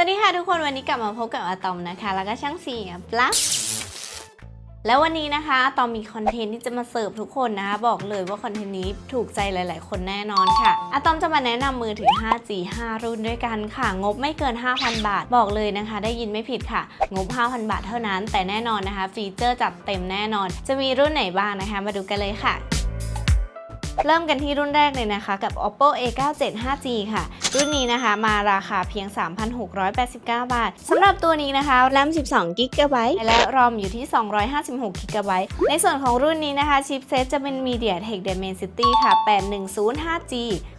วัสดีค่ะทุกคนวันนี้กลับมาพบกับอะตอมนะคะ แล้วก็ช่างเสียงปลั๊กแล้ววันนี้นะคะอะตอมมีคอนเทนต์ที่จะมาเสิร์ฟทุกคนนะคะ บอกเลยว่าคอนเทนต์นี้ถูกใจหลาย ๆ คนแน่นอนค่ะอะตอมจะมาแนะนำมือถือ 5G 5 รุ่นด้วยกันค่ะ งบไม่เกิน 5,000 บาท บอกเลยนะคะ ได้ยินไม่ผิดค่ะ งบ 5,000 บาทเท่านั้น แต่แน่นอนนะคะ ฟีเจอร์จัดเต็มแน่นอน จะมีรุ่นไหนบ้างนะคะ มาดูกันเลยค่ะ เริ่มกันที่รุ่นแรกเลยนะคะ กับ oppo a97 5g ค่ะ รุ่นนี้นะคะมาราคาเพียง 3,689 บาทสำหรับตัวนี้นะคะแรม12 g b และ ROM อยู่ที่ 256 g b ในส่วนของรุ่นนี้นะคะชิปเซตจะเป็น MediaTek Dimensity ค่ะ 8105G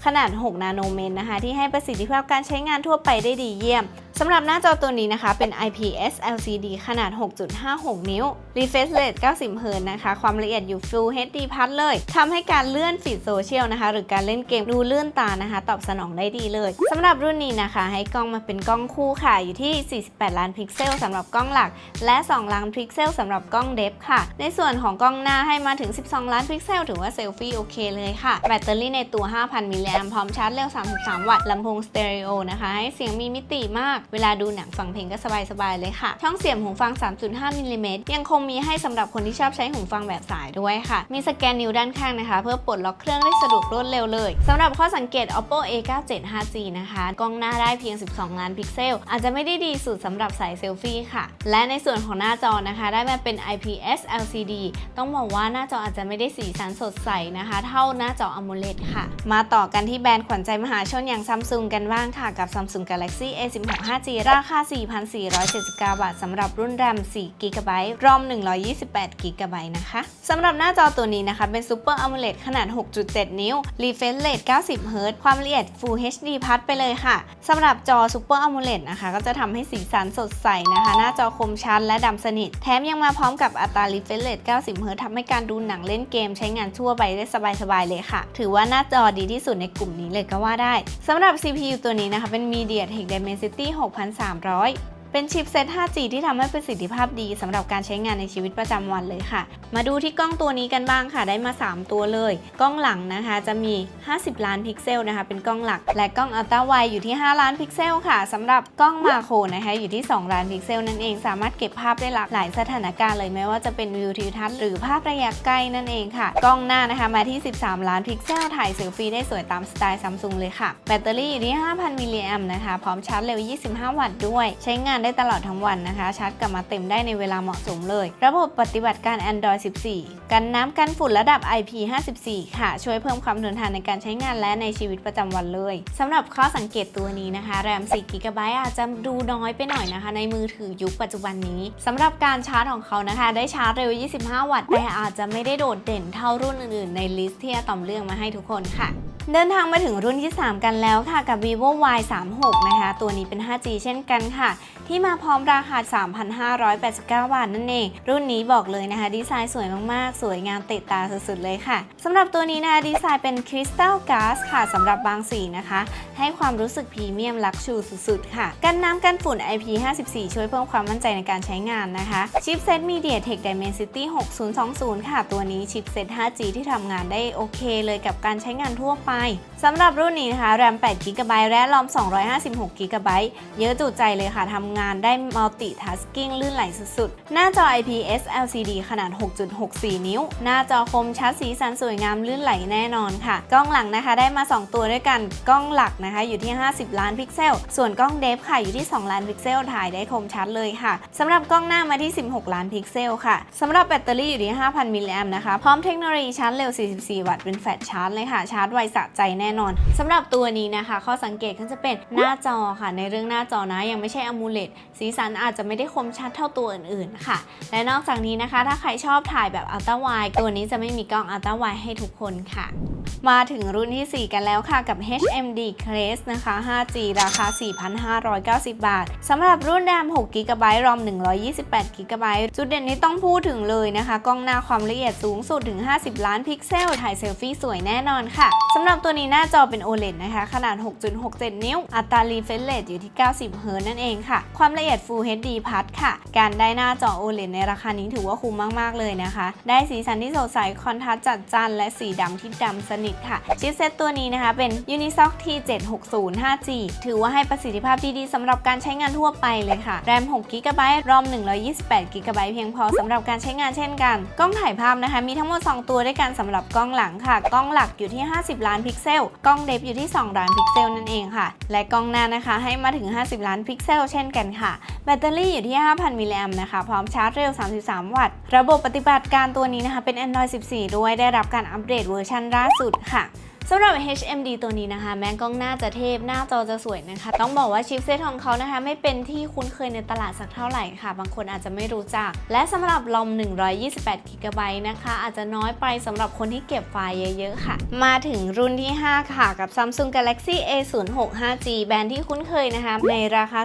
ขนาด 6 นาโนเมตรนะคะ ที่ให้ประสิทธิภาพการใช้งานทั่วไปได้ดีเยี่ยม สำหรับหน้าจอตัวนี้นะคะเป็น IPS LCD ขนาด 6.56 นิ้ว Refresh Rate 90 Hz นะคะ ความละเอียดอยู่ Full HD Plus เลยทำให้การเลื่อนฟีดโซเชียลนะคะ หรือการเล่นเกมดูเลื่อนตานะคะ ตอบสนองได้ดีเลยสำหรับรุ่นนี้นะคะ ให้กล้องมาเป็นกล้องคู่ค่ะ อยู่ที่ 48 ล้านพิกเซลสำหรับกล้องหลัก และ 2 ล้านพิกเซลสำหรับกล้องเดฟค่ะ ในส่วนของกล้องหน้าให้มาถึง 12 ล้านพิกเซลถือว่าเซลฟี่โอเคเลยค่ะแบตเตอรี่ในตัว 5,000มิลลิแอมพร้อมชาร์จเร็ว 33 วัตต์ลำโพงสเตอริโอนะคะให้เสียงมีมิติมากเวลาดูหนังฟังเพลงก็สบายๆเลยค่ะ ช่องเสียบหูฟัง 3.5มิลลิเมตรยังคงมีให้สำหรับคนที่ชอบใช้หูฟังแบบสายด้วยค่ะ มีสแกนนิ้วด้านข้างนะคะ เพื่อปลดล็อกเครื่องได้สะดวกรวดเร็วเลยสำหรับข้อสังเกต oppo a97 5g นะคะ กล้องหน้าได้เพียง 12 ล้านพิกเซล อาจจะไม่ได้ดีสุดสำหรับสายเซลฟี่ค่ะ และในส่วนของหน้าจอนะคะ ได้มาเป็น IPS LCD ต้องบอกว่าหน้าจออาจจะไม่ได้สีสันสดใสนะคะ เท่าหน้าจอ AMOLED ค่ะ มาต่อกันที่แบรนด์ขวัญใจมหาชนอย่าง Samsung กันบ้างค่ะ กับ Samsung Galaxy A16 5G ราคา 4,479 บาทสำหรับรุ่น RAM 4 GB ROM 128 GB นะคะสำหรับหน้าจอตัวนี้นะคะ เป็น Super AMOLED ขนาด 6.7 นิ้ว Refresh Rate 90 Hz ความละเอียด Full HD Plus ไปเลยค่ะสำหรับจอ Super AMOLED นะคะ ก็จะทำให้สีสันสดใสนะคะ หน้าจอคมชัดและดำสนิท แถมยังมาพร้อมกับอัตรา Refresh Rate 90 Hz ทำให้การดูหนังเล่นเกมใช้งานทั่วไปได้สบายๆเลยค่ะ ถือว่าหน้าจอดีที่สุดในกลุ่มนี้เลยก็ว่าได้สำหรับ CPU ตัวนี้นะคะเป็น MediaTek Dimensity 6 6300 เป็นชิปเซต 5G ที่ทำให้ประสิทธิภาพดีสำหรับการใช้งานในชีวิตประจำวันเลยค่ะ มาดูที่กล้องตัวนี้กันบ้างค่ะ ได้มา 3 ตัวเลย กล้องหลังนะคะจะมี 50 ล้านพิกเซลนะคะ เป็นกล้องหลัก และกล้องอัลตราไวอยู่ที่ 5 ล้านพิกเซลค่ะสำหรับกล้องมาโครนะคะอยู่ที่ 2 ล้านพิกเซลนั่นเอง สามารถเก็บภาพได้หลากหลายสถานการณ์เลยไม่ว่าจะเป็นวิวทิวทัศน์หรือภาพระยะใกล้นั่นเองค่ะ กล้องหน้านะคะมาที่ 13 ล้านพิกเซลถ่ายเซลฟี่ได้สวยตามสไตล์ซัมซุงเลยค่ะ แบตเตอรี่อยู่ที่ 5,000มิลลิแอมนะคะพร้อมชาร์จเร็ว 25 วัตต์ด้วย ใช้งานได้ตลอดทั้งวันนะคะ ชาร์จกลับมาเต็มได้ในเวลาเหมาะสมเลย ระบบปฏิบัติการ Android 14 กันน้ำกันฝุ่นระดับ IP54 ค่ะ ช่วยเพิ่มความทนทานในการใช้งานและในชีวิตประจำวันเลยสำหรับข้อสังเกตตัวนี้นะคะ แรม 4 g b อาจจะดูน้อยไปหน่อยนะคะ ในมือถือยุคปัจจุบันนี้สำหรับการชาร์จของเขานะคะ ได้ชาร์จเร็ว 25 วัตต์แต่อาจจะไม่ได้โดดเด่นเท่ารุ่นอื่นๆในลิสต์ที่อะตอมเลือกมาให้ทุกคนค่ะ เดินทางมาถึงรุ่นที่ 3 กันแล้วค่ะกับ vivo y 3 6นะคะ ตัวนี้เป็น 5G เช่นกันค่ะ ที่มาพร้อมราคา 3,589 บาทนั่นเอง รุ่นนี้บอกเลยนะคะ ดีไซน์สวยมากๆ สวยงามเตะตาสุดๆเลยค่ะสำหรับตัวนี้นะคะดีไซน์เป็นคริสตัลก๊าซค่ะสำหรับบางสีนะคะ ให้ความรู้สึกพรีเมียมลักชูสุดๆ ค่ะ กันน้ำกันฝุ่น IP54 ช่วยเพิ่มความมั่นใจในการใช้งานนะคะชิปเซต MediaTek Dimensity 6020 ค่ะ ตัวนี้ชิปเซต 5G ที่ทำงานได้โอเค เลยกับการใช้งานทั่วไปไป สำหรับรุ่นนี้นะคะแรม8 g b และ ROM 256 g b เยอะจุใจเลยค่ะทำงานได้ multitasking ลื่นไหลสุดๆ หน้าจอ IPS LCD ขนาด 6.64 นิ้ว หน้าจอคมชัดสีสันสวยงามลื่นไหลแน่นอนค่ะ กล้องหลังนะคะได้มา 2 ตัวด้วยกัน กล้องหลักนะคะอยู่ที่ 50 ล้านพิกเซล ส่วนกล้องเดฟค่ะอยู่ที่ 2 ล้านพิกเซล ถ่ายได้คมชัดเลยค่ะสำหรับกล้องหน้ามาที่ 16 ล้านพิกเซลค่ะสำหรับแบตเตอรี่อยู่ที่ 5,000 มิลลิแอมนะคะ พร้อมเทคโนโลยีชาร์จเร็ว 44 วัตต์เป็นแฟลชชาร์จเลยค่ะ ชาร์จไวสะใจแน่นอนสำหรับตัวนี้นะคะ ข้อสังเกตก็จะเป็นหน้าจอค่ะ ในเรื่องหน้าจอนะ ยังไม่ใช่ AMOLED สีสันอาจจะไม่ได้คมชัดเท่าตัวอื่นๆค่ะ และนอกจากนี้นะคะ ถ้าใครชอบถ่ายแบบอัลตร้าไวตัวนี้จะไม่มีกล้องอัลตร้าไวให้ทุกคนค่ะ มาถึงรุ่นที่ 4 กันแล้วค่ะกับ HMD Crest นะคะ 5G ราคา 4,590 บาทสำหรับรุ่นแรม6 g b ROM 128 g b จุดเด่นที่ต้องพูดถึงเลยนะคะ กล้องหน้าความละเอียดสูงสุดถึง 50 ล้านพิกเซล ถ่ายเซลฟี่สวยแน่นอนค่ะสำหรับตัวนี้น้าน้าจอเป็น OLED นะคะ ขนาด 6.67 นิ้ว อัตรา refresh rate อยู่ที่ 90เฮิร์นั่นเองค่ะ ความละเอียด Full HD Plus ค่ะ การได้หน้าจอ OLED ในราคานี้ถือว่าคุ้มมาก ๆ เลยนะคะ ได้สีสันที่สดใส คอนทราสต์จัดจ้าน และสีดำที่ดำสนิทค่ะ ชิปเซตตัวนี้นะคะเป็น Unisoc T760 5G ถือว่าให้ประสิทธิภาพที่ดีสำหรับการใช้งานทั่วไปเลยค่ะแรม 6GB ROM 128GB เพียงพอสำหรับการใช้งานเช่นกัน กล้องถ่ายภาพนะคะ มีทั้งหมด 2 ตัวด้วยกันสำหรับกล้องหลังค่ะ กล้องหลักอยู่ที่ 50 ล้านพิกเซลกล้องเดฟอยู่ที่ 2 ล้านพิกเซลนั่นเองค่ะ และกล้องหน้านะคะให้มาถึง 50 ล้านพิกเซลเช่นกันค่ะ แบตเตอรี่อยู่ที่ 5,000 มิลลิแอมป์นะคะ พร้อมชาร์จเร็ว 33 วัตต์ ระบบปฏิบัติการตัวนี้นะคะเป็น Android 14 ด้วยได้รับการอัปเดตเวอร์ชันล่าสุดค่ะ สำหรับ HMD ตัวนี้นะคะ แม้กล้องหน้าจะเทพหน้าจอจะสวยนะคะ ต้องบอกว่าชิปเซตของเขานะคะ ไม่เป็นที่คุ้นเคยในตลาดสักเท่าไหร่ค่ะ บางคนอาจจะไม่รู้จัก และสำหรับลอม 128 GB นะคะ อาจจะน้อยไปสำหรับคนที่เก็บไฟล์เยอะๆค่ะ มาถึงรุ่นที่ 5 ค่ะ กับ Samsung Galaxy A06 5G แบรนด์ที่คุ้นเคยนะคะ ในราคา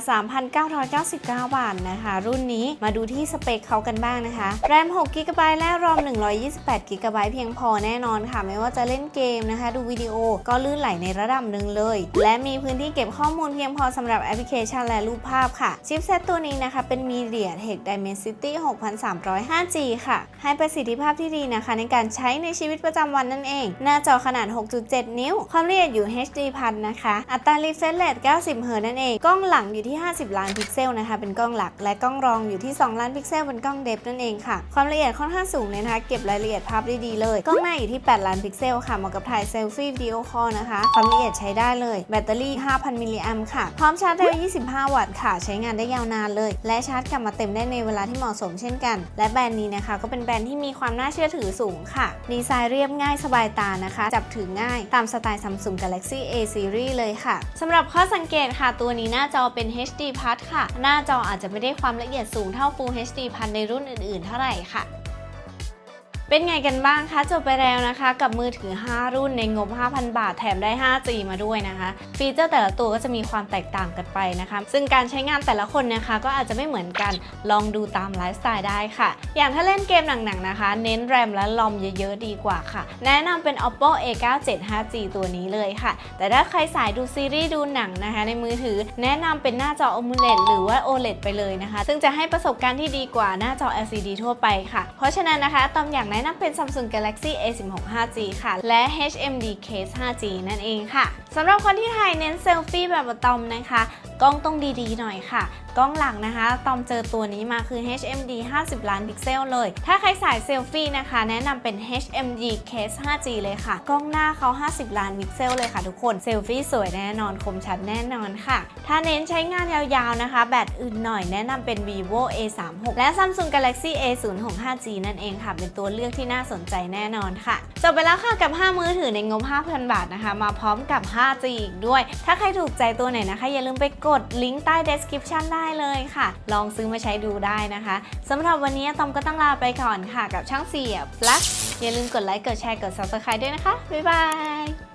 3,999 บาทนะคะ รุ่นนี้มาดูที่สเปคเขากันบ้างนะคะ แรม 6 GB และรอม 128 GB เพียงพอแน่นอนค่ะ ไม่ว่าจะเล่นเกมนะคะ ดูวิดีโอ ก็ลื่นไหลในระดับหนึ่งเลย และมีพื้นที่เก็บข้อมูลเพียงพอสำหรับแอปพลิเคชันและรูปภาพค่ะ ชิปเซตตัวนี้นะคะ เป็น MediaTek Dimensity 6300 5G ค่ะ ให้ประสิทธิภาพที่ดีนะคะ ในการใช้ในชีวิตประจำวันนั่นเอง หน้าจอขนาด 6.7 นิ้ว ความละเอียดอยู่ HD พันนะคะ อัตรา refresh rate 90 เฮิร์ตซ์นั่นเอง กล้องหลังอยู่ที่ 50 ล้านพิกเซลนะคะ เป็นกล้องหลัก และกล้องรองอยู่ที่ 2 ล้านพิกเซล เป็นกล้องเดฟนั่นเองค่ะ ความละเอียดค่อนข้างสูงเลยนะคะ เก็บรายละเอียดภาพได้ดีเลย กล้องหน้าอยู่ที่ 8 ล้านพิกเซลค่ะ เหมาะกับถ่ายเซลฟี่วิดีโอคอลนะคะความละเอียดใช้ได้เลย แบตเตอรี่ 5,000 มิลลิแอมค่ะ พร้อมชาร์จเร็ว 25 วัตต์ค่ะ ใช้งานได้ยาวนานเลย และชาร์จกลับมาเต็มได้ในเวลาที่เหมาะสมเช่นกัน และแบรนด์นี้นะคะ ก็เป็นแบรนด์ที่มีความน่าเชื่อถือสูงค่ะ ดีไซน์เรียบง่ายสบายตานะคะ จับถือง่ายตามสไตล์ Samsung Galaxy A Series เลยค่ะสำหรับข้อสังเกตค่ะ ตัวนี้หน้าจอเป็น HD Plus ค่ะ หน้าจออาจจะไม่ได้ความละเอียดสูงเท่า Full HD Plus ในรุ่นอื่นๆ เท่าไหร่ค่ะ เป็นไงกันบ้างคะจบไปแล้วนะคะ กับมือถือ 5 รุ่นในงบ 5,000 บาทแถมได้ 5G มาด้วยนะคะ ฟีเจอร์แต่ละตัวก็จะมีความแตกต่างกันไปนะคะ ซึ่งการใช้งานแต่ละคนนะคะ ก็อาจจะไม่เหมือนกันลองดูตามไลฟ์สไตล์ได้ค่ะ อย่างถ้าเล่นเกมหนักๆนะคะ เน้นแรมและลอมเยอะๆดีกว่าค่ะ แนะนำเป็น oppo a97 5G ตัวนี้เลยค่ะ แต่ถ้าใครสายดูซีรีส์ดูหนังนะคะ ในมือถือแนะนำเป็นหน้าจอ oled หรือว่า OLED ไปเลยนะคะ ซึ่งจะให้ประสบการณ์ที่ดีกว่าหน้าจอ LCD ทั่วไปค่ะ เพราะฉะนั้นนะคะตอมอยากแนะนำเป็น Samsung Galaxy A16 5G ค่ะ และ HMD Case 5G นั่นเองค่ะสำหรับคนที่ถ่ายเน้นเซลฟี่แบบอะตอมนะคะกล้องต้องดีๆหน่อยค่ะ กล้องหลังนะคะตอมเจอตัวนี้มาคือ HMD 50 ล้านพิกเซลเลย ถ้าใครสายเซลฟี่นะคะ แนะนำเป็น HMD Case 5G เลยค่ะ กล้องหน้าเขา 50 ล้านพิกเซลเลยค่ะทุกคน เซลฟี่สวยแน่นอนคมชัดแน่นอนค่ะ ถ้าเน้นใช้งานยาวๆนะคะ แบตอื่นหน่อยแนะนำเป็น vivo A36 และ Samsung Galaxy A06 5G นั่นเองค่ะ เป็นตัวเลือกที่น่าสนใจแน่นอนค่ะ จบไปแล้วค่ะกับ 5 มือถือในงบ 5,000 บาทนะคะ มาพร้อมกับ 5G อีกด้วย ถ้าใครถูกใจตัวไหนนะคะอย่าลืมไปกดลิงก์ใต้ description ได้เลยค่ะ ลองซื้อมาใช้ดูได้นะคะสำหรับวันนี้ตอมก็ต้องลาไปก่อนค่ะกับช่างเสียบลักอย่าลืมกดไลค์กดแชร์กด subscribe ด้วยนะคะ บ๊ายบาย